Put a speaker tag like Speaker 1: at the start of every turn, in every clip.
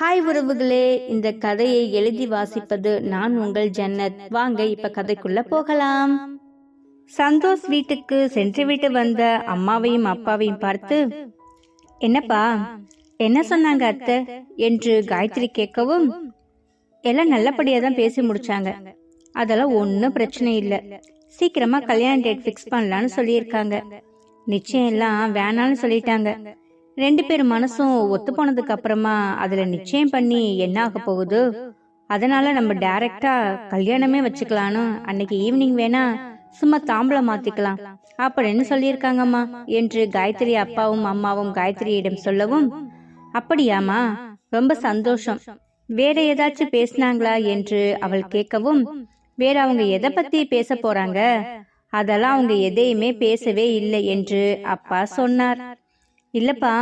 Speaker 1: Hi உறவுகளே இந்த கதையை எழுதி வாசிப்பது நான் உங்கள் ஜன்னத். வாங்க இப்ப கதைக்குள்ள போகலாம். சந்தோஷ் வீட்டுக்கு சென்று விட்டு வந்த அம்மாவையும் அப்பாவையும் பார்த்து என்னப்பா என்ன சொன்னாங்க அத்தை? என்று காயத்ரி கேட்கவும் எல்லாம் நல்லபடியா தான் பேசி முடிச்சாங்க. அதெல்லாம் ஒன்றும் பிரச்சனை இல்லை. சீக்கிரமா கல்யாண டேட் ஃபிக்ஸ் பண்ணலான்னு சொல்லியிருக்காங்க. நிச்சயம் எல்லாம் வேணான்னு சொல்லிட்டாங்க. ரெண்டு பேர் மனசும் ஒத்து போனதுக்கு அப்புறமா அதுல நிச்சயம் பண்ணி என்ன ஆக போகுது? அதனால நம்ம டைரக்டா கல்யாணமே வச்சுக்கலான்னு அன்னைக்கு ஈவினிங் வேணா சும்மா தாம்பளம் மாத்திக்கலாம். அப்படின்னு சொல்லியிருக்காங்கம்மா? என்று காயத்ரி அப்பாவும் அம்மாவும் காயத்ரியிடம் சொல்லவும் அப்படியாமா ரொம்ப சந்தோஷம். வேற ஏதாச்சும் பேசினாங்களா? என்று அவள் கேட்கவும் வேற அவங்க எதை பத்தி பேச போறாங்க? அதெல்லாம் அவங்க எதையுமே பேசவே இல்லை என்று அப்பா சொன்னார். இல்லப்பா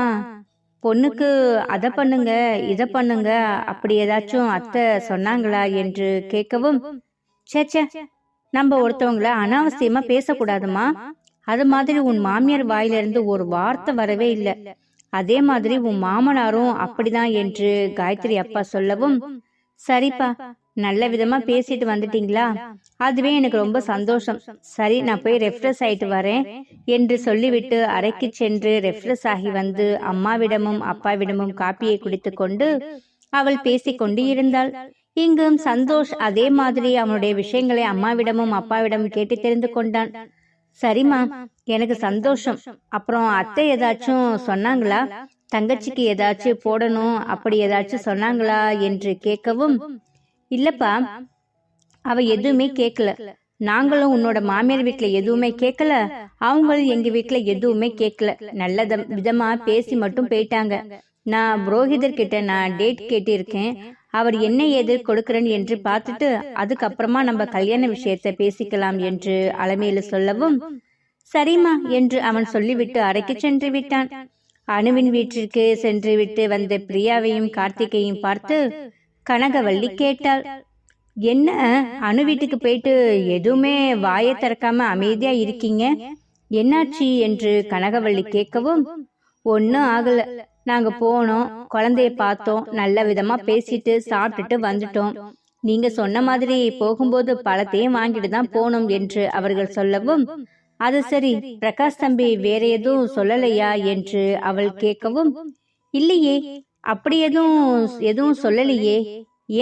Speaker 1: பொண்ணுக்கு அதை பண்ணுங்க இதை பண்ணுங்க அப்படி ஏதாச்சும் அத்தை சொன்னாங்களா என்று கேட்கவும் சேச்சே நம்ம ஒருத்தவங்கள அனாவசியமா பேசக்கூடாதுமா? அது மாதிரி உன் மாமியார் வாயிலிருந்து ஒரு வார்த்தை வரவே இல்லை. அதே மாதிரி உன் மாமனாரும் அப்படிதான் என்று காயத்ரி அப்பா சொல்லவும் சரிப்பா நல்ல விதமா பேசிட்டு வந்துட்டீங்களா? அதுவே எனக்கு ரொம்ப சந்தோஷம். சரி நான் போய் ரெஃப்ரெஷ் ஆயிட்டு வரேன். என்று சொல்லிவிட்டு அறைக்கு சென்று ரெஃப்ரெஷ் ஆகி வந்து அம்மாவிடமும் அப்பாவிடமும் காப்பியை குடித்து கொண்டு அவள் பேசிக்கொண்டு இருந்தாள். இங்கும் சந்தோஷ் அதே மாதிரி அவனுடைய விஷயங்களை அம்மாவிடமும் அப்பாவிடமும் கேட்டு தெரிந்து கொண்டான். சரிம்மா எனக்கு சந்தோஷம். அப்புறம் அத்தை ஏதாச்சும் சொன்னாங்களா? தங்கச்சிக்கு ஏதாச்சும் போடணும் அப்படி ஏதாச்சும் சொன்னாங்களா என்று கேட்கவும் இல்லப்பா அவ எதுவுமே கேட்கல நாங்களும் உன்னோட மாமியார் வீட்ல எதுவுமே கேட்கல அவங்களும் எங்க வீட்ல எதுவுமே கேட்கல நல்ல தம்- விதமா பேசி மட்டும் போயிட்டாங்க. நான் புரோஹிதர் கிட்ட நான் டேட் கேட்டிருக்கேன். அவர் என்ன ஏது கொடுக்கறேன் என்று பார்த்துட்டு அதுக்கப்புறமா நம்ம கல்யாண விஷயத்தை பேசிக்கலாம் என்று அலமையில சொல்லவும் சரிம்மா என்று அவன் சொல்லிவிட்டு அறைக்கு சென்று விட்டான். அணுவின் வீட்டிற்கு சென்று விட்டு வந்த பிரியாவையும் கார்த்திகையும் பார்த்து கனகவள்ளி கேட்டாள். என்ன? அணு வீட்டுக்கு போயிட்டு எதுவுமே வாயை திறக்காம அமைதியா இருக்கீங்க? என்னாச்சு? என்று கனகவள்ளி கேட்கவும் ஒன்னும் ஆகல. நாங்க போனோம். குழந்தைய பார்த்தோம். நல்ல விதமா பேசிட்டு சாப்பிட்டுட்டு வந்துட்டோம். நீங்க சொன்ன மாதிரி போகும்போது பழத்தையும் வாங்கிட்டு தான் போனோம் என்று அவர்கள் சொல்லவும் அது சரி. பிரகாஷ் தம்பி வேற எதுவும் சொல்லலையா? என்று அவள் கேட்கவும் இல்லையே. அப்படி எதுவும் எதுவும் சொல்லலையே.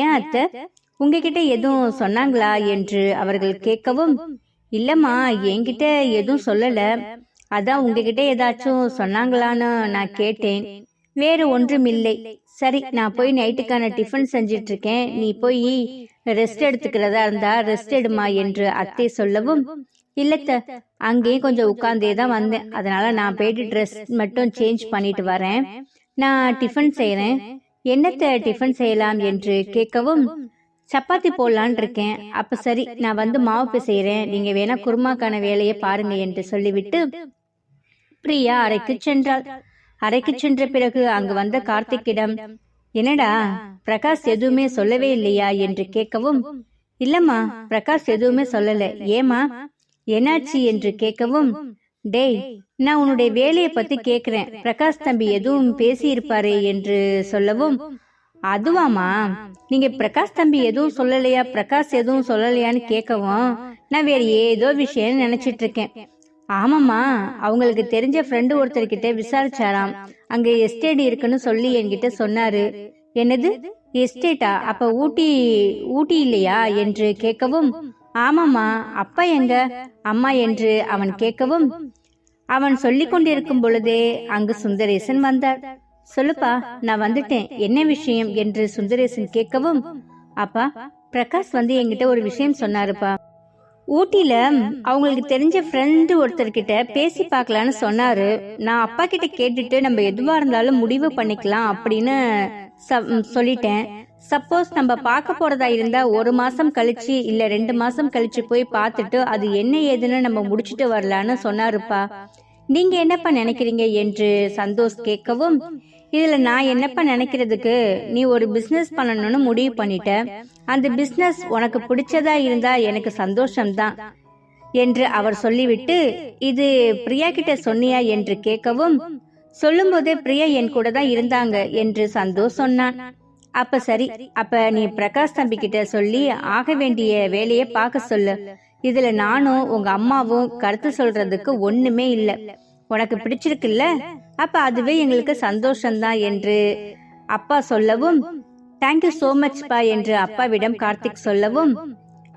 Speaker 1: ஏன் அத்தை? உங்ககிட்ட எதுவும் சொன்னாங்களா என்று அவர்கள் கேட்கவும் இல்லம்மா என்கிட்ட எதுவும் சொல்லல. அதான் உங்ககிட்ட ஏதாச்சும் சொன்னாங்களான்னு நான் கேட்டேன். வேறு ஒன்றும் இல்லை சரி நான் போய் நைட்டுக்கான டிஃபன் செஞ்சிட்டு இருக்கேன் நீ போய் ரெஸ்ட் எடுத்துக்கிறதா இருந்தா ரெஸ்ட் எடுமா என்று அத்தை சொல்லவும் இல்லத்த அங்கேயும் கொஞ்சம் உட்கார்ந்தே தான் வந்தேன். அதனால நான் போயிட்டு ட்ரெஸ் மட்டும் சேஞ்ச் பண்ணிட்டு வரேன். நான் டிஃபன் செய்யறேன் என்னத்த டிஃபன் செய்யலாம் என்று கேட்கவும் சப்பாத்தி போடலான் இருக்கேன். அப்ப சரி நான் வந்து மாவு பிசைறேன். நீங்க வேணா குருமாக்கான வேலையை பாருங்க என்று சொல்லிவிட்டு பிரியா அறைக்கு சென்றாள். அறைக்கு சென்ற பிறகு அங்கு வந்த கார்த்திக்கிடம் என்னடா பிரகாஷ் எதுவுமே சொல்லவே இல்லையா என்று கேட்கவும் இல்லம்மா பிரகாஷ் எதுவுமே சொல்லல. ஏமா என்னாச்சு? என்று கேட்கவும் டேய் நான் உன்னுடைய வேலையை பத்தி கேக்குறேன். பிரகாஷ் தம்பி எதுவும் பேசி என்று சொல்லவும் அதுவாமா நீங்க பிரகாஷ் தம்பி எதுவும் சொல்லலையா? பிரகாஷ் எதுவும் சொல்லலையான்னு கேட்கவும் நான் வேற ஏதோ விஷயம் நினைச்சிட்டு இருக்கேன் ஆமாம்மா அவங்களுக்கு தெரிஞ்ச ஃப்ரெண்டு ஒருத்தர்கிட்ட விசாரிச்சாராம். அங்க எஸ்டேட் இருக்குன்னு சொல்லி என்கிட்ட சொன்னாரு. என்னது? எஸ்டேட்டா அப்ப ஊட்டி ஊட்டி இல்லையா? என்று கேட்கவும் ஆமாம்மா அப்பா எங்க? அம்மா என்று அவன் கேட்கவும் அவன் சொல்லிக் கொண்டிருக்கும் பொழுதே அங்கு சுந்தரேசன் வந்தார் சொல்லுப்பா நான் வந்துட்டேன். என்ன விஷயம் என்று சுந்தரேசன் கேட்கவும் அப்பா பிரகாஷ் வந்து என்கிட்ட ஒரு விஷயம் சொன்னாருப்பா. ஊட்டில அவங்களுக்கு தெரிஞ்ச ஃப்ரெண்டு ஒருத்தர்கிட்ட பேசி பார்க்கலான்னு சொன்னாரு. நான் அப்பா கிட்ட கேட்டுட்டு நம்ம எதுவா இருந்தாலும் முடிவு பண்ணிக்கலாம் அப்படின்னு ச- சொல்லிட்டேன். சப்போஸ் நம்ம பார்க்க போறதா இருந்தா ஒரு மாசம் கழிச்சு இல்ல ரெண்டு மாசம் கழிச்சு போய் பார்த்துட்டு அது என்ன ஏதுன்னு நம்ம முடிச்சுட்டு வரலான்னு சொன்னாருப்பா. நீங்க என்னப்பா நினைக்கிறீங்க என்று சந்தோஷ் கேட்கவும் இதுல நான் என்னப்பா நினைக்கிறதுக்கு? நீ ஒரு பிசினஸ் பண்ணணும்னு முடிவு பண்ணிட்ட. அந்த பிசினஸ் உனக்கு பிடிச்சதா இருந்தா எனக்கு சந்தோஷம்தான் என்று அவர் சொல்லிவிட்டு இது பிரியா கிட்ட சொன்னியா? என்று கேட்கவும் சொல்லும்போதே பிரியா என் கூட தான் இருந்தாங்க என்று சந்தோஷ் சொன்னான். அப்ப சரி அப்ப நீ பிரகாஷ் தம்பி கிட்ட சொல்லி ஆக வேண்டிய வேலையை பார்க்க சொல்லு. இதுல நானும் உங்க அம்மாவும் கருத்து சொல்றதுக்கு ஒண்ணுமே இல்ல. உனக்கு பிடிச்சிருக்குல்ல? அப்ப அதுவே எங்களுக்கு சந்தோஷம்தான் என்று அப்பா சொல்லவும் தேங்க்யூ சோ மச் பா என்று அப்பாவிடம் கார்த்திக் சொல்லவும்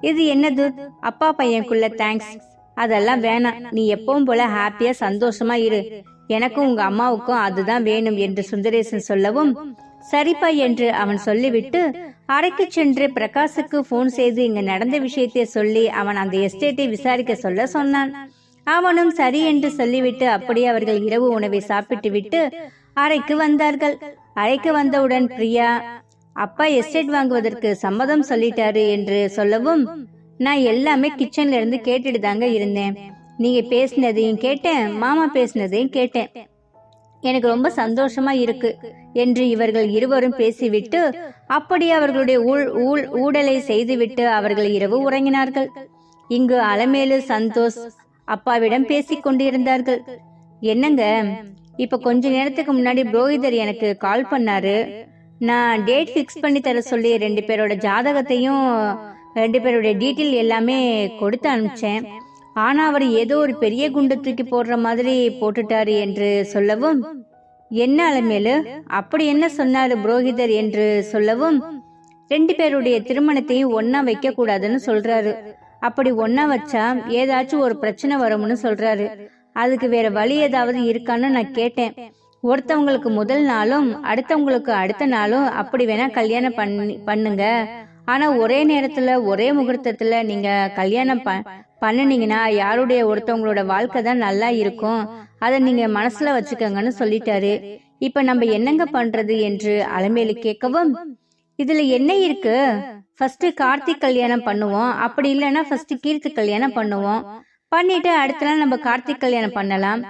Speaker 1: இது என்னது? அப்பா பையனுக்குள்ள தேங்க்ஸ் அதெல்லாம் வேணாம். நீ எப்பவும் போல ஹாப்பியா சந்தோஷமா இரு. எனக்கும் உங்க அம்மாவுக்கும் அதுதான் வேணும் என்று சுந்தரேசன் சொல்லவும் சரிப்பா என்று அவன் சொல்லிவிட்டு அறைக்கு சென்று பிரகாஷுக்கு போன் செய்து இங்கு நடந்த விஷயத்தை சொல்லி அவன் அந்த எஸ்டேட்டை விசாரிக்க சொல்ல சொன்னான். அவனும் சரி என்று சொல்லிவிட்டு அப்படியே அவர்கள் இரவு உணவை சாப்பிட்டு விட்டு அறைக்கு வந்தார்கள். அறைக்கு வந்தவுடன் பிரியா அப்பா எஸ்டேட் வாங்குவதற்கு சம்மதம் சொல்லிட்டாரு என்று சொல்லவும் நான் எல்லாமே கிச்சன்ல இருந்து கேட்டுட்டு தாங்க இருந்தேன். நீங்க பேசினதையும் கேட்டேன் மாமா பேசினதையும் கேட்டேன். எனக்கு ரொம்ப சந்தோஷமா இருக்கு என்று இவர்கள் இருவரும் பேசிவிட்டு அப்படியே அவர்களுடைய ஊழ் ஊழ் ஊடலை செய்துவிட்டு அவர்கள் இரவு உறங்கினார்கள். இங்கு அலமேலு சந்தோஷ் அப்பாவிடம் பேசிக் கொண்டிருந்தார்கள். என்னங்க இப்ப கொஞ்ச நேரத்துக்கு முன்னாடி புரோகிதர் எனக்கு கால் பண்ணாரு. நான் டேட் ஃபிக்ஸ் பண்ணி தர சொல்லி ரெண்டு பேரோட ஜாதகத்தையும் ரெண்டு பேருடைய டீட்டெயில் எல்லாமே கொடுத்து அனுப்பிச்சேன். ஆனா அவர் ஏதோ ஒரு பெரிய குண்டு தூக்கி போடுற மாதிரி போட்டுட்டாரு என்று சொல்லவும் என்ன அலமேலு? அப்படி என்ன சொன்னாரு புரோகிதர் என்று சொல்லவும் ரெண்டு பேருடைய திருமணத்தையும் ஒன்னா வைக்க கூடாதுன்னு சொல்றாரு. அப்படி ஒன்னா வச்சா ஏதாச்சும் ஒரு பிரச்சனை வரும்னு சொல்றாரு. அதுக்கு வேற வழி ஏதாவது இருக்கான்னு நான் கேட்டேன். ஒருத்தவங்களுக்கு முதல் நாளும் அடுத்தவங்களுக்கு அடுத்த நாளும் அப்படி வேணா கல்யாணம் பண்ணி பண்ணுங்க. ஆனா ஒரே நேரத்துல ஒரே முகூர்த்தத்துல நீங்க கல்யாணம் பண்ணுனீங்கன்னா யாருடைய ஒருத்தவங்களோட வாழ்க்கை தான் நல்லா இருக்கும். அதை நீங்க மனசுல வச்சுக்கோங்கன்னு சொல்லிட்டாரு. இப்ப நம்ம என்னங்க பண்றது என்று அலமேலு கேட்கவும் இதுல என்ன இருக்கு? ஃபர்ஸ்ட் கார்த்திக் கல்யாணம் பண்ணுவோம். அப்படி இல்லைன்னா ஃபர்ஸ்ட் கீர்த்தி கல்யாணம் பண்ணுவோம். பண்ணிட்டு அடுத்த நாள் நம்ம கார்த்திக் கல்யாணம் பண்ணலாம்.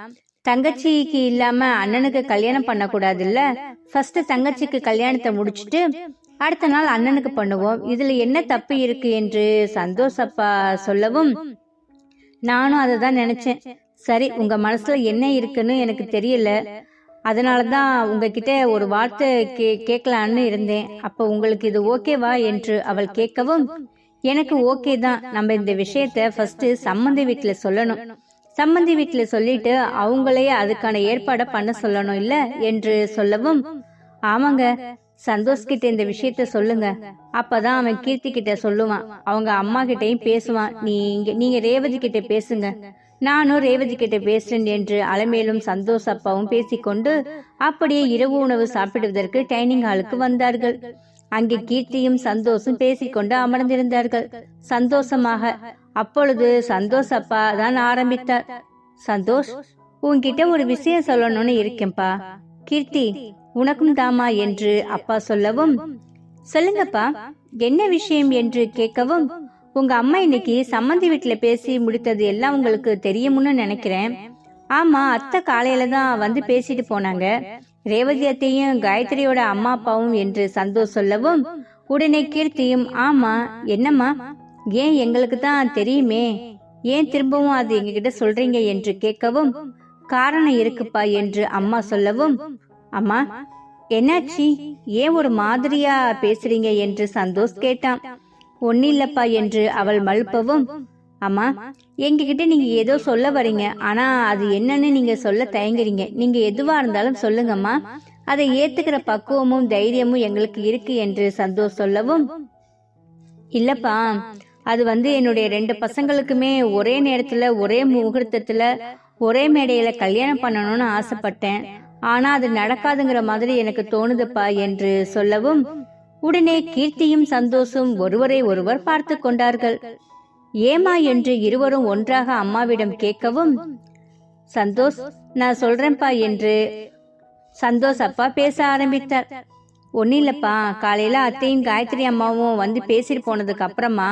Speaker 1: தங்கச்சிக்கு இல்லாம அண்ணனுக்கு கல்யாணம் பண்ணக்கூடாது இல்ல ஃபர்ஸ்ட் தங்கச்சிக்கு கல்யாணத்தை முடிச்சிட்டு அடுத்த நாள் அண்ணனுக்கு பண்ணுவோம். இதுல என்ன தப்பு இருக்கு? என்று சந்தோஷப்பா சொல்லவும் நானும் அதை தான் நினைச்சேன். சரி உங்க மனசுல என்ன இருக்குன்னு எனக்கு தெரியல. அதனால தான் உங்ககிட்ட ஒரு வார்த்தை கே கேட்கலான்னு இருந்தேன். அப்போ உங்களுக்கு இது ஓகேவா என்று அவள் கேட்கவும் எனக்கு ஓகே தான். நம்ம இந்த விஷயத்த ஃபர்ஸ்ட் சம்மந்தி வீட்டுல சொல்லணும். சம்மந்தி வீட்டுல சொல்லிட்டு அவங்களே அதுக்கான ஏற்பாடை பண்ண சொல்லணும் இல்ல? என்று சொல்லவும் ஆமாங்க. சந்தோஷ் கிட்ட இந்த விஷயத்த சொல்லுங்க. அப்பதான் அவன் கீர்த்தி கிட்ட சொல்லுவான். அவங்க அம்மா கிட்டயும் பேசுவான். நீங்க நீங்க ரேவதி கிட்ட பேசுங்க. நானும் ரேவதி கிட்ட பேசுறேன் என்று அலமேலும் சந்தோஷ் அப்பாவும் பேசிக்கொண்டு அப்படியே இரவு உணவு சாப்பிடுவதற்கு டைனிங் ஹாலுக்கு வந்தார்கள். அங்கே கீர்த்தியும் சந்தோஷும் பேசிக்கொண்டு அமர்ந்திருந்தார்கள். சந்தோஷமாக அப்பொழுது சந்தோஷ் அப்பா தான் ஆரம்பித்தார். சந்தோஷ் உன்கிட்ட ஒரு விஷயம் சொல்லணும்னு இருக்கேன்பா கீர்த்தி உனக்கும் தாமா என்று அப்பா சொல்லவும் சொல்லுங்கப்பா என்ன விஷயம் என்று கேட்கவும் உங்க அம்மா இன்னைக்கு சம்மந்தி வீட்டுல பேசி முடித்தது எல்லாம் உங்களுக்கு தெரியும்னு நினைக்கிறேன். ஆமா அத்தை காலையில தான் வந்து பேசிட்டு போனாங்க. ரேவதி அத்தையும் காயத்ரியோட அம்மா அப்பாவும் என்று சந்தோஷ் சொல்லவும் உடனே கீர்த்தியும் ஆமா என்னம்மா ஏன் எங்களுக்கு தான் தெரியுமே? ஏன் திரும்பவும் அது எங்ககிட்ட சொல்றீங்க? என்று கேட்கவும் காரணம் இருக்குப்பா என்று அம்மா சொல்லவும் அம்மா என்னாச்சி? ஏன் ஒரு மாதிரியா பேசுறீங்க என்று சந்தோஷ் கேட்டான். ஒன்னில்லப்பா என்று அவள் மழுப்பவும் அம்மா எங்ககிட்ட நீங்க ஏதோ சொல்ல வரீங்க. ஆனா அது என்னன்னு நீங்க சொல்ல தயங்குறீங்க. நீங்க எதுவா இருந்தாலும் சொல்லுங்கம்மா. அதை ஏத்துக்கிற பக்குவமும் தைரியமும் எங்களுக்கு இருக்கு என்று சந்தோஷ் சொல்லவும் இல்லப்பா அது வந்து என்னுடைய ரெண்டு பசங்களுக்குமே ஒரே நேரத்துல ஒரே முகூர்த்தத்துல ஒரே மேடையில கல்யாணம் பண்ணணும்னு ஆசைப்பட்டேன். ஆனா அது நடக்காதுங்கிற மாதிரி எனக்கு தோணுதுப்பா என்று சொல்லவும் உடனே கீர்த்தியும் சந்தோஷும் ஒருவரை ஒருவர் பார்த்து கொண்டார்கள். ஏமா என்று இருவரும் ஒன்றாக அம்மாவிடம் கேட்கவும் சந்தோஷ் நான் சொல்றேன்ப்பா என்று சந்தோஷ் அப்பா பேச ஆரம்பித்தார். ஒன்னும் இல்லப்பா காலையில அத்தையும் காயத்ரி அம்மாவும் வந்து பேசிட்டு போனதுக்கு அப்புறமா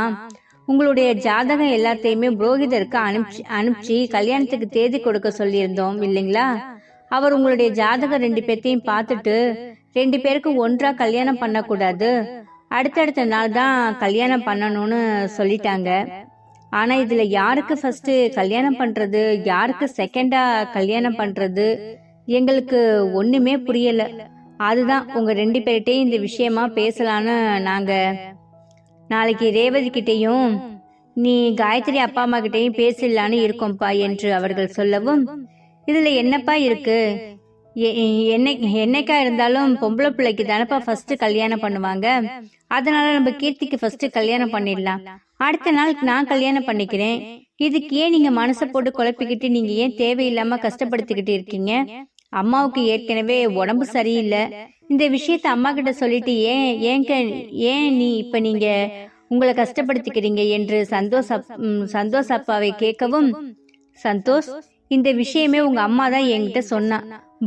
Speaker 1: உங்களுடைய ஜாதகம் எல்லாத்தையுமே புரோகிதருக்கு அனுப்பிச்சு அனுப்பிச்சு கல்யாணத்துக்கு தேதி கொடுக்க சொல்லியிருந்தோம் இல்லைங்களா? அவர் உங்களுடைய ஜாதகம் ரெண்டு பேர்த்தையும் பார்த்துட்டு ரெண்டு பேருக்கும் ஒன்றா கல்யாணம் பண்ணக்கூடாது. அடுத்தடுத்த நாள் தான் கல்யாணம் பண்ணணும்னு சொல்லிட்டாங்க. ஆனா இதுல யாருக்கு ஃபர்ஸ்ட் கல்யாணம் பண்றது யாருக்கு செகண்டா கல்யாணம் பண்றது எங்களுக்கு ஒண்ணுமே புரியல. அதுதான் உங்க ரெண்டு பேர்கிட்டயும் இந்த விஷயமா பேசலான்னு நாங்க. நாளைக்கு ரேவதி கிட்டேயும் நீ காயத்ரி அப்பா அம்மா கிட்டயும் பேசிடலான்னு இருக்கோம்ப்பா என்று அவர்கள் சொல்லவும் இதுல என்னப்பா இருக்கு? எ- என்னை என்னைக்கா இருந்தாலும் பொம்பளை பிள்ளைக்கு தானப்பா ஃபர்ஸ்ட் கல்யாணம் பண்ணுவாங்க. அதனால நம்ம கீர்த்திக்கு ஃபர்ஸ்ட் கல்யாணம் பண்ணிடலாம். அடுத்த நாள் நான் கல்யாணம் பண்ணிக்கிறேன். இதுக்கு ஏன் நீங்க மனசை போட்டு குழப்பிக்கிட்டு நீங்க ஏன் தேவையில்லாம கஷ்டப்படுத்திக்கிட்டு இருக்கீங்க? அம்மாவுக்கு ஏற்கனவே உடம்பு சரியில்லை. இந்த விஷயத்த அம்மா கிட்ட சொல்லிட்டு ஏன் ஏங்க ஏன் நீ இப்ப நீங்க உங்களை கஷ்டப்படுத்திக்கிறீங்க என்று சந்தோஷ் அப்- சந்தோஷ் அப்பாவை கேட்கவும் சந்தோஷ் இந்த விஷயமே உங்க அம்மா தான் என்கிட்ட சொன்னா.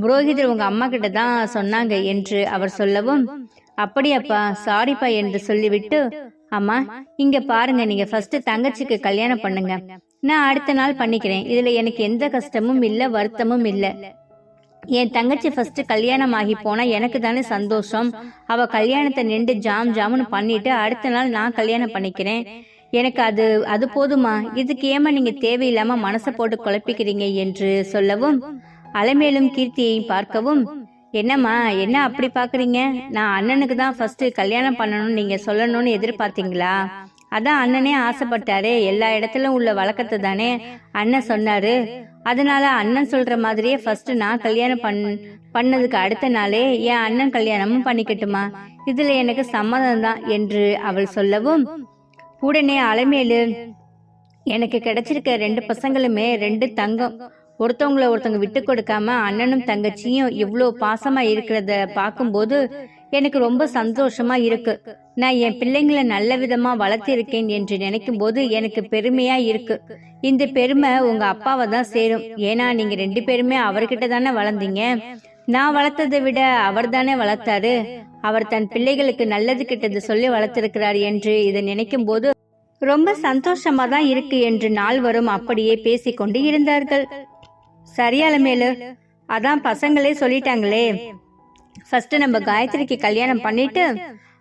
Speaker 1: புரோகிதர் உங்க அம்மா கிட்ட தான் சொன்னாங்க என்று அவர் சொல்லவும் அப்படியாப்பா சாரிப்பா என்று சொல்லிவிட்டு அம்மா இங்க பாருங்க நீங்க ஃபர்ஸ்ட் தங்கச்சிக்கு கல்யாணம் பண்ணுங்க. நான் அடுத்த நாள் பண்ணிக்கிறேன். இதுல எனக்கு எந்த கஷ்டமும் இல்ல வருத்தமும் இல்ல. என் தங்கச்சி ஃபர்ஸ்ட் கல்யாணம் ஆகி போனா எனக்கு தானே சந்தோஷம். அவ கல்யாணத்தை நின்று ஜாம் ஜாம்னு பண்ணிட்டு அடுத்த நாள் நான் கல்யாணம் பண்ணிக்கிறேன். எனக்கு அது அது போதுமா? இதுக்கு ஏமா நீங்க தேவையில்லாம மனசை போட்டு குழப்பிக்கிறீங்க என்று சொல்லவும் அலைமேலும் கீர்த்தியை பார்க்கவும் என்னம்மா என்ன அப்படி பாக்குறீங்க நான் அண்ணனுக்கு தான் ஃபர்ஸ்ட் கல்யாணம் பண்ணணும்னு நீங்க சொல்லணும்னு எதிர்பார்த்தீங்களா? அதான் அண்ணனே ஆசைப்பட்டாரே எல்லா இடத்துலயும் உள்ள வழக்கத்தை தானே அண்ணன் சொன்னாரு. அதனால அண்ணன் சொல்ற மாதிரியே ஃபர்ஸ்ட் நான் கல்யாணம் பண் பண்ணதுக்கு அடுத்த நாளே என் அண்ணன் கல்யாணமும் பண்ணிக்கட்டுமா? இதுல எனக்கு சம்மதம் தான் என்று அவள் சொல்லவும் உடனே அலைமேலு எனக்கு கிடைச்சிருக்க ரெண்டு பசங்களுமே ரெண்டு தங்கம். ஒருத்தவங்கள ஒருத்தவங்க விட்டு கொடுக்காம அண்ணனும் தங்கச்சியும் இவ்வளோ பாசமா இருக்கிறத பார்க்கும்போது எனக்கு ரொம்ப சந்தோஷமா இருக்கு. நான் என் பிள்ளைங்களை நல்ல விதமா வளர்த்திருக்கேன் என்று நினைக்கும் போது எனக்கு பெருமையா இருக்கு. இந்த பெருமை உங்க அப்பாவை தான் சேரும். ஏன்னா நீங்க ரெண்டு பேருமே அவர்கிட்ட தானே வளர்ந்தீங்க. நான் வளர்த்ததை விட அவர் தானே வளர்த்தாரு. அவர் தன் பிள்ளைகளுக்கு நல்லது கிட்டது சொல்லி வளர்த்திருக்கிறார் என்று இதை நினைக்கும் போது ரொம்ப சந்தோஷமா தான் இருக்கு என்று நால்வரும் அப்படியே பேசிக்கொண்டு இருந்தார்கள். சரியால மேலு அதான் பசங்களே சொல்லிட்டாங்களே. ஃபர்ஸ்ட் நம்ம காயத்ரிக்கு கல்யாணம் பண்ணிட்டு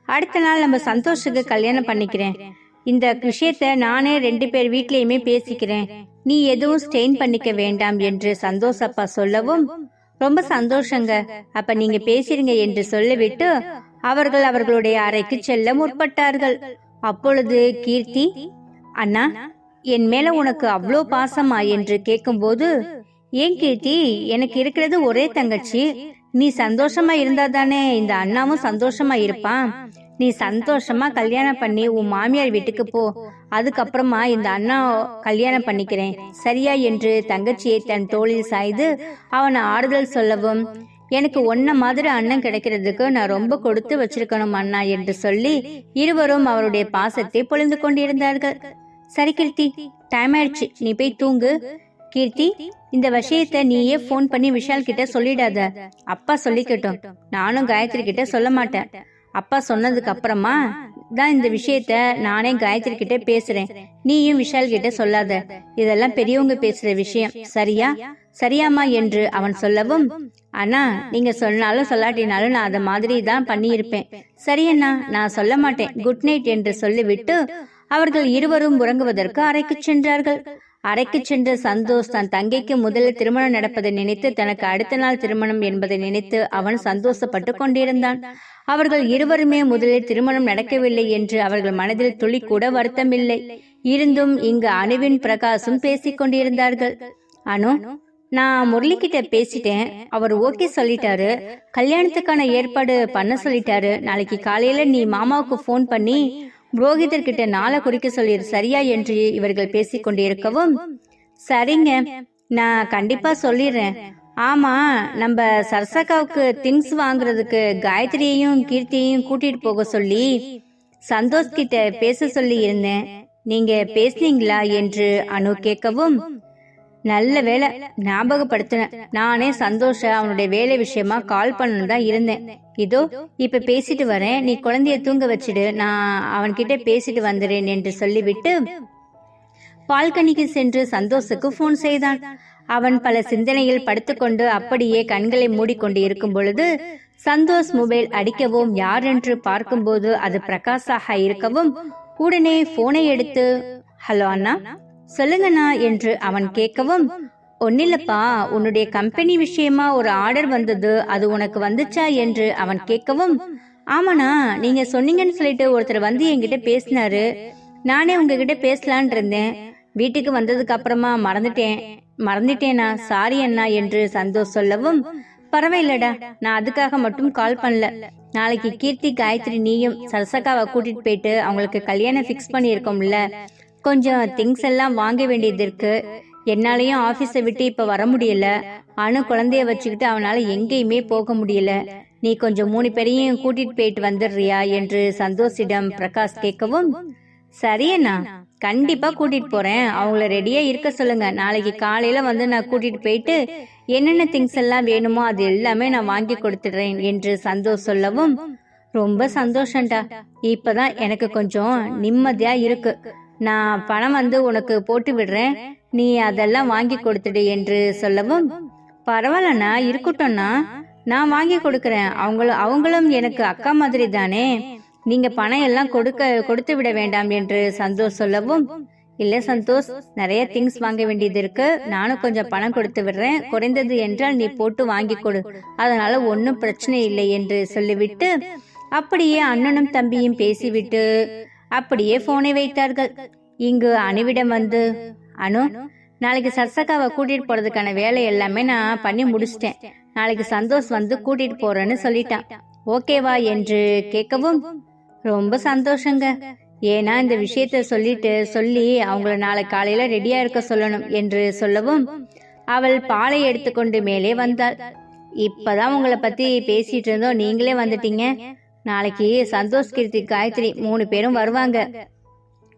Speaker 1: அடுத்த நாள் நம்ம சந்தோஷுக்கு கல்யாணம் பண்ணிக்கிறேன். இந்த விஷயத்த நானே ரெண்டு பேர் வீட்லயுமே பேசிக்கிறேன். நீ எதுவும் ஸ்டெயின் பண்ணிக்க வேண்டாம் என்று சந்தோஷப்பா சொல்லவும் ரொம்ப சந்தோஷங்க. அப்ப நீங்க பேசிருங்க என்று சொல்லிவிட்டு அவர்கள் அவர்களுடைய அறைக்கு செல்ல முற்பட்டார்கள். அப்பொழுது கீர்த்தி அண்ணா என் மேல உனக்கு அவ்வளோ பாசமா? என்று கேட்கும்போது ஏன் கீர்த்தி எனக்கு இருக்கிறது ஒரே தங்கச்சி. நீ சந்தோஷமா இருந்தா தானே இந்த அண்ணாவும் சந்தோஷமா இருப்பான். நீ சந்தோஷமா கல்யாணம் பண்ணி உன் மாமியார் வீட்டுக்கு போ. அதுக்கப்புறமா இந்த அண்ணா கல்யாணம் பண்ணிக்கிறேன். சரியா என்று தங்கச்சியை தன் தோளில் சாய்ந்து அவனை ஆறுதல் சொல்லவும் எனக்கு ஒன்ன மாதிரி அண்ணன் கிடைக்கிறதுக்கு நான் ரொம்ப கொடுத்து வச்சிருக்கணும் அண்ணா என்று சொல்லி இருவரும் அவருடைய பாசத்தை பொழிந்து கொண்டிருந்தார்கள். சரி கீர்த்தி டைம் ஆயிடுச்சு. நீ போய் தூங்கு. கீர்த்தி இந்த விஷயத்த நீயே ஃபோன் பண்ணி விஷால் கிட்ட சொல்லிடாத. அப்பா சொல்லிக்கட்டும். நானும் காயத்ரி கிட்ட சொல்ல மாட்டேன். அப்பா சொன்னதுக்கு அப்புறமா தான் இந்த விஷயத்த நானே காயத்ரி கிட்ட பேசுறேன். நீயும் விஷால் கிட்ட சொல்லாத. இதெல்லாம் பெரியவங்க பேசுற விஷயம். சரியா? சரியாமா என்று அவன் சொல்லவும் அண்ணா நீங்க சொன்னாலும் சொல்லாட்டினாலும் நான் அத மாதிரி தான் பண்ணியிருப்பேன் சரியண்ணா நான் சொல்ல மாட்டேன். குட் நைட் என்று சொல்லிவிட்டு அவர்கள் இருவரும் உறங்குவதற்கு அறைக்கு சென்றார்கள். அறைக்கு சென்ற சந்தோஷ் தன் தங்கைக்கு முதலில் திருமணம் நடப்பதை நினைத்து தனக்கு அடுத்த நாள் திருமணம் என்பதை நினைத்து அவன் சந்தோஷப்பட்டு கொண்டிருந்தான். அவர்கள் இருவருமே முதலில் திருமணம் நடக்கவில்லை என்று அவர்கள் மனதில் துளி கூட வருத்தமில்லை. இருந்தும் இங்கு அணுவின் பிரகாசும் பேசிக் கொண்டிருந்தார்கள். அனு நான் முரளி கிட்ட பேசிட்டேன். அவர் ஓகே சொல்லிட்டாரு. கல்யாணத்துக்கான ஏற்பாடு பண்ண சொல்லிட்டாரு. நாளைக்கு காலையில நீ மாமாவுக்கு ஃபோன் பண்ணி புரோகிதர்கிட்ட நாளை குறிக்க சொல்லிடு சரியா என்று இவர்கள் பேசி கொண்டிருக்கவும் சரிங்க நான் கண்டிப்பா சொல்லிடுறேன் ஆமா நம்ம சரசகாவுக்கு திங்ஸ் வாங்குறதுக்கு காயத்ரியையும் கீர்த்தியையும் கூட்டிட்டு போக சொல்லி சந்தோஷ் கிட்ட பேச சொல்லி இருந்தேன் நீங்க பேசுனீங்களா என்று அனு கேட்கவும் நல்ல வேலை ஞாபகப்படுத்தின. நானே சந்தோஷ அவனுடைய வேலை விஷயமா கால் பண்ணணும் தான் இருந்தேன். இதோ இப்ப பேசிட்டு வரேன். நீ குழந்தைய தூங்க வச்சிடு. நான் அவன்கிட்ட பேசிட்டு வந்துடுறேன் என்று சொல்லிவிட்டு பால்கனிக்கு சென்று சந்தோஷுக்கு போன் செய்தான். அவன் பல சிந்தனையில் படுத்துக்கொண்டு அப்படியே கண்களை மூடிக்கொண்டு இருக்கும் பொழுது சந்தோஷ் மொபைல் அடிக்கவும் யார் என்று பார்க்கும்போது அது பிரகாஷாக இருக்கவும் உடனே போனை எடுத்து ஹலோ அண்ணா சொல்லுங்கண்ணா என்று அவன் கேட்கவும் ஒன்னில்லப்பா உன்னுடைய கம்பெனி விஷயமா ஒரு ஆர்டர் வந்தது அது உனக்கு வந்துச்சா? என்று அவன் கேட்கவும் ஆமாண்ணா நீங்க சொன்னீங்கன்னு சொல்லிட்டு ஒருத்தர் வந்து என்கிட்ட பேசினாரு. நானே உங்ககிட்ட பேசலான் இருந்தேன். வீட்டுக்கு வந்ததுக்கு அப்புறமா மறந்துட்டேன். மறந்துட்டேனா? சாரி அண்ணா என்று சந்தோஷ் சொல்லவும் பரவாயில்லடா நான் அதுக்காக மட்டும் கால் பண்ணல. நாளைக்கு கீர்த்தி காயத்ரி நீயும் சரசக்காவை கூட்டிட்டு போயிட்டு அவங்களுக்கு கல்யாணம் ஃபிக்ஸ் பண்ணியிருக்கோம்ல. கொஞ்சம் திங்ஸ் எல்லாம் வாங்க வேண்டியது இருக்கு. என்னாலையும் ஆபீஸை விட்டு இப்ப வர முடியல. அணு குழந்தைய வச்சுக்கிட்டு அவனால எங்கேயுமே போக முடியல. நீ கொஞ்சம் மூணு பேரையும் கூட்டிட்டு போயிட்டு வந்துடுறியா என்று சந்தோஷிடம் பிரகாஷ் கேட்கவும் சரியண்ணா கண்டிப்பா கூட்டிட்டு போறேன். அவங்கள ரெடியா இருக்க சொல்லுங்க. நாளைக்கு காலையில வந்து நான் கூட்டிட்டு போயிட்டு என்னென்ன திங்ஸ் எல்லாம் வேணுமோ அது எல்லாமே நான் வாங்கி கொடுத்துடுறேன் என்று சந்தோஷ் சொல்லவும் ரொம்ப சந்தோஷம்டா. இப்பதான் எனக்கு கொஞ்சம் நிம்மதியா இருக்கு. நான் பணம் வந்து உனக்கு போட்டு விடுறேன். நீ அதெல்லாம் வாங்கி கொடுத்துடு என்று சொல்லவும் பரவாயில்லண்ணா இருக்கட்டும்ண்ணா. நான் வாங்கி கொடுக்கறேன். அவங்களும் அவங்களும் எனக்கு அக்கா மாதிரி தானே நீங்க பணம் எல்லாம் கொடுக்க கொடுத்து விட வேண்டாம் என்று சந்தோஷ் சொல்லவும் இல்ல சந்தோஷ் நிறைய திங்ஸ் வாங்க வேண்டியது இருக்கு. நானும் கொஞ்சம் பணம் கொடுத்து விடுறேன். குறைந்தது என்றால் நீ போட்டு வாங்கி கொடு. அதனால ஒன்றும் பிரச்சனை இல்லை என்று சொல்லிவிட்டு அப்படியே அண்ணனும் தம்பியும் பேசிவிட்டு அப்படியே போனை வைத்தார்கள். இங்கு அணுவிடம் வந்து அனு நாளைக்கு சர்சகாவை கூட்டிட்டு போறதுக்கான வேலை எல்லாமே நான் பண்ணி முடிச்சிட்டேன். நாளைக்கு சந்தோஷ் வந்து கூட்டிட்டு போறேன்னு சொல்லிட்டான். ஓகேவா? என்று கேட்கவும் ரொம்ப சந்தோஷங்க. ஏன்னா இந்த விஷயத்த சொல்லிட்டு சொல்லி அவங்கள நாளை காலையில ரெடியா இருக்க சொல்லணும் என்று சொல்லவும் அவள் பாலை எடுத்துக்கொண்டு மேலே வந்தாள். இப்பதான் உங்களை பத்தி பேசிட்டு இருந்தோம். நீங்களே வந்துட்டீங்க. நாளைக்கு சந்தோஷ் கீர்த்தி காயத்ரி மூணு பேரும் வருவாங்க.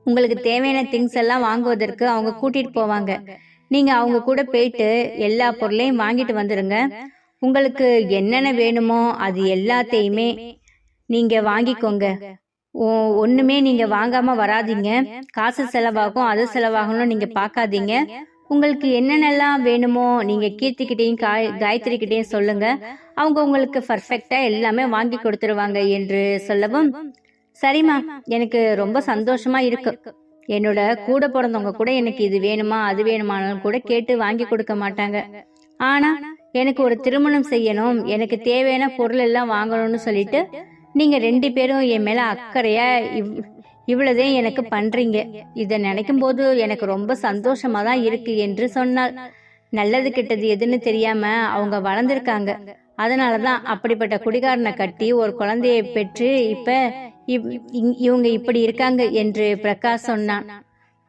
Speaker 1: உங்களுக்கு தேவையான திங்ஸ் எல்லாம் வாங்குவதற்கு அவங்க கூட்டிட்டு போவாங்க. நீங்க அவங்க கூட போயிட்டு எல்லா பொருளையும் வாங்கிட்டு வந்துருங்க. உங்களுக்கு என்னென்ன வேணுமோ அது எல்லாத்தையுமே நீங்க வாங்கிக்கோங்க. ஒ- ஒண்ணுமே நீங்க வாங்காம வராதீங்க. காசு செலவாகும் அது செலவாகணும் நீங்க பார்க்காதீங்க. உங்களுக்கு என்னென்னலாம் வேணுமோ நீங்க கீர்த்திக்கிட்டையும் காய் காயத்ரி கிட்டையும் சொல்லுங்க. அவங்க உங்களுக்கு பர்ஃபெக்டா எல்லாமே வாங்கி கொடுத்துருவாங்க என்று சொல்லவும் சரிம்மா எனக்கு ரொம்ப சந்தோஷமா இருக்கு. என்னோட கூட பிறந்தவங்க கூட எனக்கு இது வேணுமா அது வேணுமானாலும் கூட கேட்டு வாங்கி கொடுக்க மாட்டாங்க. ஆனா எனக்கு ஒரு திருமணம் செய்யணும் எனக்கு தேவையான பொருள் எல்லாம் வாங்கணும்னு சொல்லிட்டு நீங்க ரெண்டு பேரும் என் மேல அக்கறையா இவ்- இவ்வளதே எனக்கு பண்றீங்க. இதை நினைக்கும் போது எனக்கு ரொம்ப சந்தோஷமா தான் இருக்கு என்று சொன்னாள். நல்லது கெட்டது எதுன்னு தெரியாம அவங்க வளர்ந்துருக்காங்க. அதனாலதான் அப்படிப்பட்ட குடிகாரனை கட்டி ஒரு குழந்தையை பெற்று இப்ப இவ்- இங்- இவங்க இப்படி இருக்காங்க என்று பிரகாஷ் சொன்னான்.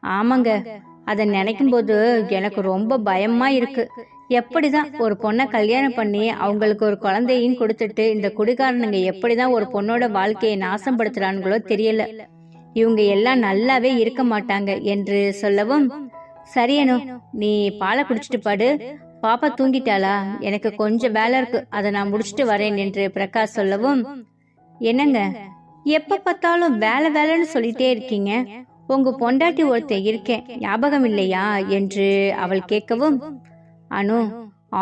Speaker 1: ஆமாங்க. அதை நினைக்கும் போது எனக்கு ரொம்ப பயமா இருக்கு. எப்படிதான் ஒரு பொண்ணை கல்யாணம் பண்ணி அவங்களுக்கு ஒரு குழந்தையும் கொடுத்துட்டு இந்த குடிகாரனுங்க எப்படிதான் ஒரு பொண்ணோட வாழ்க்கையை நாசப்படுத்துறானுங்களோ தெரியல. இவங்க எல்லாம் நல்லாவே இருக்க மாட்டாங்க என்று சொல்லவும் சரியனு நீ பாலை குடிச்சிட்டு பாடு. பாப்பா தூங்கிட்டாளா? எனக்கு கொஞ்சம் வேலை இருக்கு. அதை நான் முடிச்சிட்டு வரேன் என்று பிரகாஷ் சொல்லவும் என்னங்க? எப்ப பார்த்தாலும் வேலை வேலைன்னு சொல்லிட்டே இருக்கீங்க. உங்க பொண்டாட்டி ஒருத்தன் இருக்கேன். ஞாபகம் இல்லையா? என்று அவள் கேட்கவும் அனு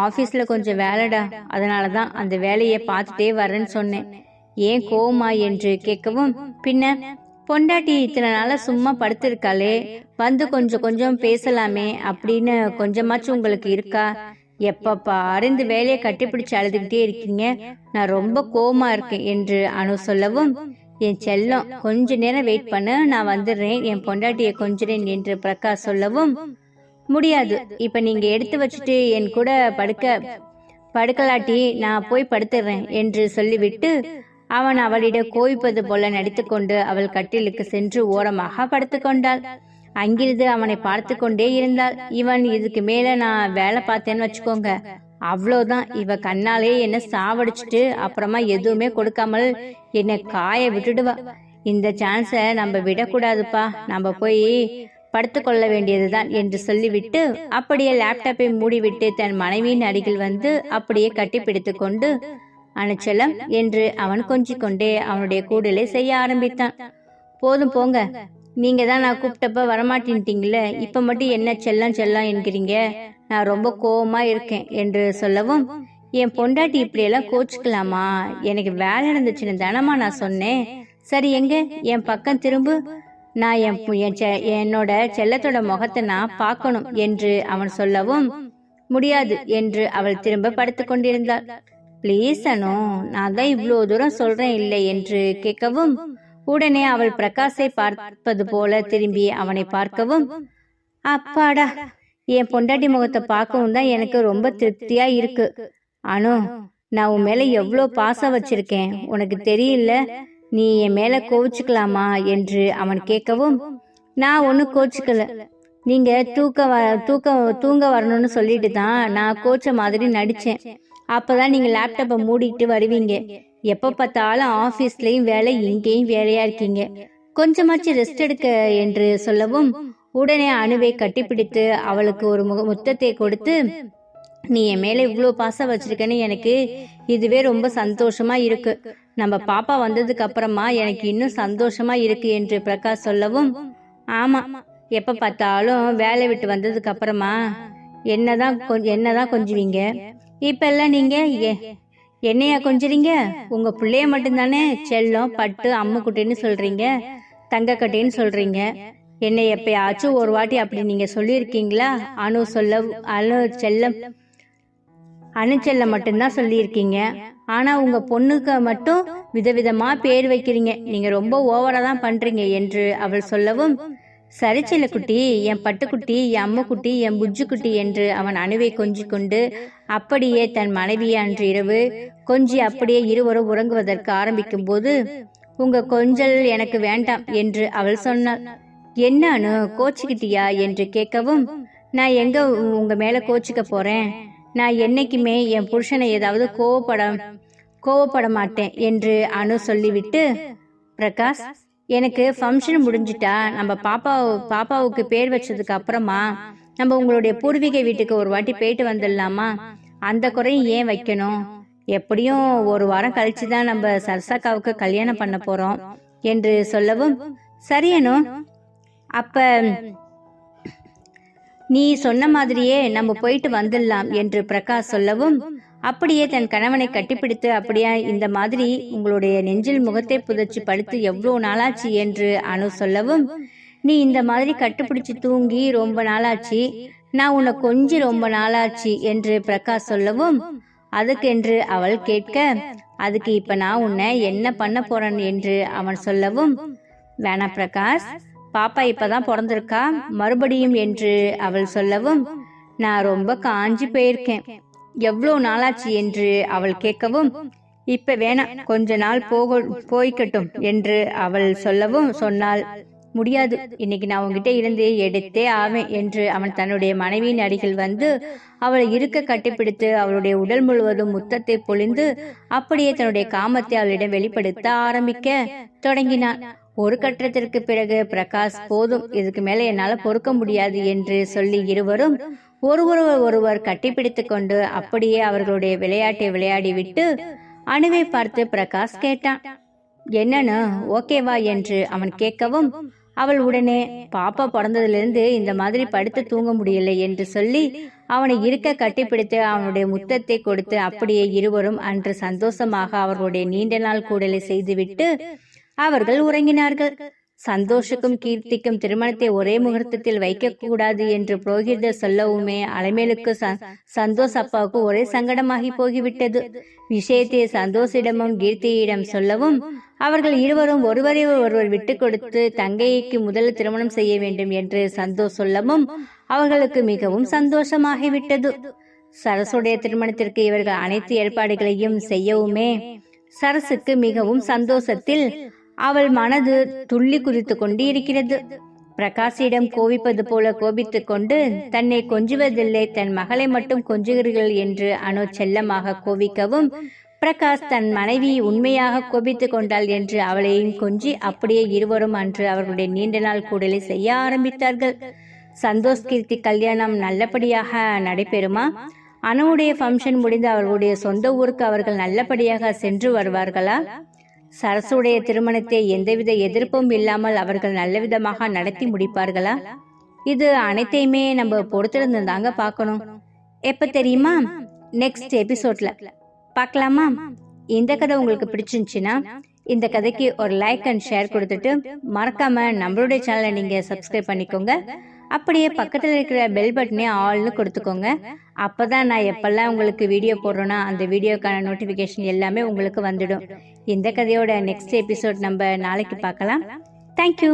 Speaker 1: ஆபீஸ்ல கொஞ்சம் வேலைடா. அதனாலதான் அந்த வேலையை பார்த்துட்டே வரேன்னு சொன்னேன். ஏன் கோவமா? என்று கேட்கவும் பின்ன? பொண்டாட்டி இத்தனை நாளா சும்மா படுத்திருக்காளே வந்து கொஞ்சம் கொஞ்சம் பேசலாமே அப்படின்னு கொஞ்சமாச்சும் உங்களுக்கு இருக்கா? எப்பப்பா அறிந்து வேலையை கட்டிப்பிடிச்சு அழுதுகிட்டே இருக்கீங்க. நான் ரொம்ப கோமா இருக்கேன் என்று அனு சொல்லவும் என் செல்லம் கொஞ்ச நேரம் வெயிட் பண்ண நான் வந்துடுறேன். என் பொண்டாட்டியை கொஞ்சிறேன் என்று பிரகாஷ் சொல்லவும் முடியாது. இப்ப நீங்க எடுத்து வச்சுட்டு என் கூட படுக்க படுக்கலாட்டி நான் போய் படுத்துறேன் என்று சொல்லிவிட்டு அவன் அவளிடம் கோவிப்பது போல நடித்துக்கொண்டு அவள் கட்டிலுக்கு சென்று ஓரமாக படுத்துக்கொண்டாள். அங்கிருந்து அவனை பார்த்து கொண்டே இருந்தாள். இவன் இதுக்கு மேல நான் வேலை பார்த்தேன்னு வச்சுக்கோங்க. அவ்வளோதான். இவ கண்ணாலே என்ன சாவடிச்சிட்டு அப்புறமா எதுவுமே கொடுக்காமல் என்னை காய விட்டுடுவா. இந்த சான்ஸை நம்ம விடக்கூடாதுப்பா. நம்ம போய் படுத்துக்கொள்ள வேண்டியதுதான் என்று சொல்லிவிட்டு அப்படியே லேப்டாப்பை மூடிவிட்டு தன் மனைவியின் அருகில் வந்து அப்படியே கட்டிப்பிடித்து கொண்டு அனுச்சலம் என்று அவன் கொஞ்சிக் கொண்டே அவனுடைய கூடலை செய்ய ஆரம்பித்தான். போதும் போங்க. நீங்க தான் நான் கூப்பிட்டப்ப வரமாட்டேன்ட்டீங்களே இப்ப மட்டும் என்ன செல்லம் செல்லம் என்கிறீங்க. நான் ரொம்ப கோவமா இருக்கேன் என்று சொல்லவும் என் பொண்டாட்டி இப்படியெல்லாம் கோச்சுக்கலாமா? எனக்கு வேலை இருந்துச்சுன்னு தானம்மா நான் சொன்னேன். சரி எங்க? என் பக்கம் திரும்பு. நான் என் என் செ- என்னோட செல்லத்தோட முகத்தை நான் பார்க்கணும் என்று அவன் சொல்லவும் முடியாது என்று அவள் திரும்ப படுத்து கொண்டிருந்தாள் ப்ளீஸ் அனு நான் தான் இவ்வளோ தூரம் சொல்றேன் இல்லை என்று கேட்கவும் உடனே அவள் பிரகாஷை பார்ப்பது போல திரும்பி அவனை பார்க்கவும் அப்பாடா என் பொண்டாட்டி முகத்தை பார்க்கவும் தான் எனக்கு ரொம்ப திருப்தியா இருக்கு. அனு நான் உன் மேல எவ்வளோ பாசம் வச்சிருக்கேன். உனக்கு தெரியல? நீ என் மேல கோவிச்சுக்கலாமா? என்று அவன் கேட்கவும் நான் ஒன்றும் கோச்சுக்கல நீங்க தூக்க வ தூக்க தூங்க வரணும்னு சொல்லிட்டு தான் நான் கோச்ச மாதிரி நடிச்சேன். அப்பதான் நீங்க லேப்டாப்பை மூடிட்டு வருவீங்க. எப்ப பார்த்தாலும் ஆபீஸ்லயும் வேலை இங்கேயும் வேலையா இருக்கீங்க. கொஞ்சமாச்சு ரெஸ்ட் எடுக்க என்று சொல்லவும் உடனே அணுவை கட்டிப்பிடித்து அவளுக்கு ஒரு முக முத்தத்தை கொடுத்து நீ என் மேல இவ்வளோ பாசம் வச்சிருக்கேன்னு எனக்கு இதுவே ரொம்ப சந்தோஷமா இருக்கு. நம்ம பாப்பா வந்ததுக்கு அப்புறமா எனக்கு இன்னும் சந்தோஷமா இருக்கு என்று பிரகாஷ் சொல்லவும் ஆமா எப்ப பார்த்தாலும் வேலை விட்டு வந்ததுக்கு அப்புறமா என்னதான் கொஞ்சம் என்னதான் கொஞ்சுவீங்க? இப்ப எல்லாம் நீங்க என்னையா கொஞ்சுறீங்க? உங்க பிள்ளைய மட்டும்தானே செல்லம் பட்டு அம்முக்குட்டின்னு சொல்றீங்க? தங்கக்கட்டின்னு சொல்றீங்க? என்னை எப்பயாச்சும் ஒரு வாட்டி அப்படி நீங்க சொல்லியிருக்கீங்களா? அணு சொல்ல அணு செல்லம் அணுச்செல்ல மட்டும்தான் சொல்லியிருக்கீங்க. ஆனா உங்க பொண்ணுக்கு மட்டும் விதவிதமா பேர் வைக்கிறீங்க. நீங்க ரொம்ப ஓவரா தான் பண்றீங்க என்று அவள் சொல்லவும் சரி செல்லக்குட்டி என் பட்டுக்குட்டி என் அம்முக்குட்டி என் புஜ்ஜுக்குட்டி என்று அவன் அணுவை கொஞ்சிக் கொண்டு அப்படியே தன் மனைவியை அன்று இரவு கொஞ்சி அப்படியே இருவரும் உறங்குவதற்கு ஆரம்பிக்கும் போது உங்க கொஞ்சல் எனக்கு வேண்டாம் என்று அவள் சொன்னாள். என்ன அனு கோச்சுக்கிட்டியா? என்று கேட்கவும் நான் எங்க உங்க மேல கோச்சிக்க போறேன்? நான் என்னைக்குமே என் புருஷனை ஏதாவது கோவப்பட கோவப்பட மாட்டேன் என்று அனு சொல்லிவிட்டு பிரகாஷ் எனக்கு ஃபங்க்ஷன் முடிஞ்சிட்டா நம்ம பாப்பா பாப்பாவுக்கு பேர் வச்சதுக்கு அப்புறமா நம்ம உங்களுடைய பூர்வீக வீட்டுக்கு ஒரு வாட்டி போயிட்டு வந்துடலாமா? அந்த குறையும் ஏன் வைக்கணும்? எப்படியும் ஒரு வாரம் கழிச்சு தான் நம்ம சரசாக்காவுக்கு கல்யாணம் பண்ண போறோம் என்று சொல்லவும் சரியனு அப்ப நீ சொன்ன மாதிரியே நம்ம போயிட்டு வந்துடலாம் என்று பிரகாஷ் சொல்லவும் அப்படியே தன் கணவனை கட்டிப்பிடித்து அப்படியே இந்த மாதிரி உங்களுடைய நெஞ்சில் முகத்தை புதைச்சு படுத்து எவ்வளோ நாளாச்சு என்று அனு சொல்லவும் நீ இந்த மாதிரி கட்டுப்பிடிச்சு தூங்கி ரொம்ப நாளாச்சு நான் உன்னை கொஞ்சி ரொம்ப நாளாச்சு என்று பிரகாஷ் சொல்லவும் அதுக்கென்று அவள் கேட்க அதுக்கு இப்ப நான் உன்னை என்ன பண்ண போறேன் என்று அவன் சொல்லவும் வேணா பிரகாஷ் பாப்பா இப்பதான் பிறந்திருக்கா மறுபடியும் என்று அவள் சொல்லவும் நான் ரொம்ப காஞ்சி போயிருக்கேன். எவ்வளோ நாளாச்சு என்று அவள் கேட்கவும் இப்ப வேணாம் கொஞ்ச நாள் போக போய்க்கட்டும் என்று அவள் சொல்லவும் சொன்னாள். முடியாது இன்னைக்கு நான் உங்ககிட்ட இருந்து எடுத்தே ஆவேன் என்று அவன் தன்னுடைய மனைவியின் அருகில் வந்து அவளை இருக்க கட்டிப்பிடித்து அவளுடைய உடல் முழுவதும் முத்தத்தை பொழிந்து அப்படியே தன்னுடைய காமத்தை அவளிடம் வெளிப்படுத்த ஆரம்பிக்க தொடங்கினான். ஒரு கட்டத்திற்கு பிறகு பிரகாஷ் போதும் இதுக்கு மேல என்னால பொறுக்க முடியாது என்று சொல்லி இருவரும் ஒருவருவர் ஒருவர் கட்டிப்பிடித்து கொண்டு அப்படியே அவர்களுடைய விளையாட்டை விளையாடி விட்டு அணுவை பார்த்து பிரகாஷ் கேட்டான். என்னன்னு? ஓகேவா என்று அவன் கேட்கவும் அவள் உடனே பாப்பா பிறந்ததிலிருந்து இந்த மாதிரி படுத்து தூங்க முடியலை என்று சொல்லி அவனை இருக்க கட்டிப்பிடித்து அவனுடைய முத்தத்தை கொடுத்து அப்படியே இருவரும் அன்று சந்தோஷமாக அவர்களுடைய நீண்ட நாள் கூடலை செய்துவிட்டு அவர்கள் உறங்கினார்கள். சந்தோஷுக்கும் கீர்த்திக்கும் திருமணத்தை ஒரே முகூர்த்தத்தில் வைக்க கூடாது என்று புரோகிதர் சொல்லவுமே அலைமேலுக்கு சந்தோஷ் அப்பாவுக்கு ஒரே சங்கடமாகி போகிவிட்டது. விஷயத்தை சந்தோஷிடமும் கீர்த்தியிடம் சொல்லவும் அவர்கள் இருவரும் ஒருவரை ஒருவர் விட்டு கொடுத்து தங்கைக்கு முதல் திருமணம் செய்ய வேண்டும் என்று சந்தோஷ் சொல்லவும் அவர்களுக்கு மிகவும் சந்தோஷமாகிவிட்டது. சரசுடைய திருமணத்திற்கு இவர்கள் அனைத்து ஏற்பாடுகளையும் செய்யவுமே சரசுக்கு மிகவும் சந்தோஷத்தில் அவள் மனது துள்ளி குதித்துக் கொண்டு இருக்கிறது பிரகாஷிடம் கோபிப்பது போல கோபித்துக் கொண்டு தன்னை கொஞ்சுவதில்லை தன் மகளை மட்டும் கொஞ்சுகிறீர்கள் என்று அனு செல்லமாக கோபிக்கவும் பிரகாஷ் தன் மனைவி உண்மையாக கோபித்துக் கொண்டாள் என்று அவளையும் கொஞ்சி அப்படியே இருவரும் அன்று அவர்களுடைய நீண்ட நாள் கூடலை செய்ய ஆரம்பித்தார்கள். சந்தோஷ் கீர்த்தி கல்யாணம் நல்லபடியாக நடைபெறுமா? அனுவுடைய ஃபங்க்ஷன் முடிந்து அவர்களுடைய சொந்த ஊருக்கு அவர்கள் நல்லபடியாக சென்று வருவார்களா? சரசுடைய திருமணத்தை எந்தவித எதிர்ப்பும் இல்லாமல் அவர்கள் நல்லவிதமாக நடத்தி முடிப்பார்களா? இது அனைத்தையுமே நம்ம பொறுத்திருந்து தாங்க பார்க்கணும். எப்ப தெரியுமா? நெக்ஸ்ட் எபிசோட்ல பார்க்கலாமா? இந்த கதை உங்களுக்கு பிடிச்சிருந்துச்சுன்னா இந்த கதைக்கு ஒரு லைக் அண்ட் ஷேர் கொடுத்துட்டு மறக்காம நம்மளுடைய சேனலை நீங்க சப்ஸ்கிரைப் பண்ணிக்கோங்க. அப்படியே பக்கத்தில் இருக்கிற பெல் பட்டனே ஆல்னு கொடுத்துக்கோங்க. அப்போ தான் நான் எப்பெல்லாம் உங்களுக்கு வீடியோ போடுறேன்னா அந்த வீடியோக்கான நோட்டிஃபிகேஷன் எல்லாமே உங்களுக்கு வந்துடும். இந்த கதையோட நெக்ஸ்ட் எபிசோட் நம்ம நாளைக்கு பார்க்கலாம். தேங்க்யூ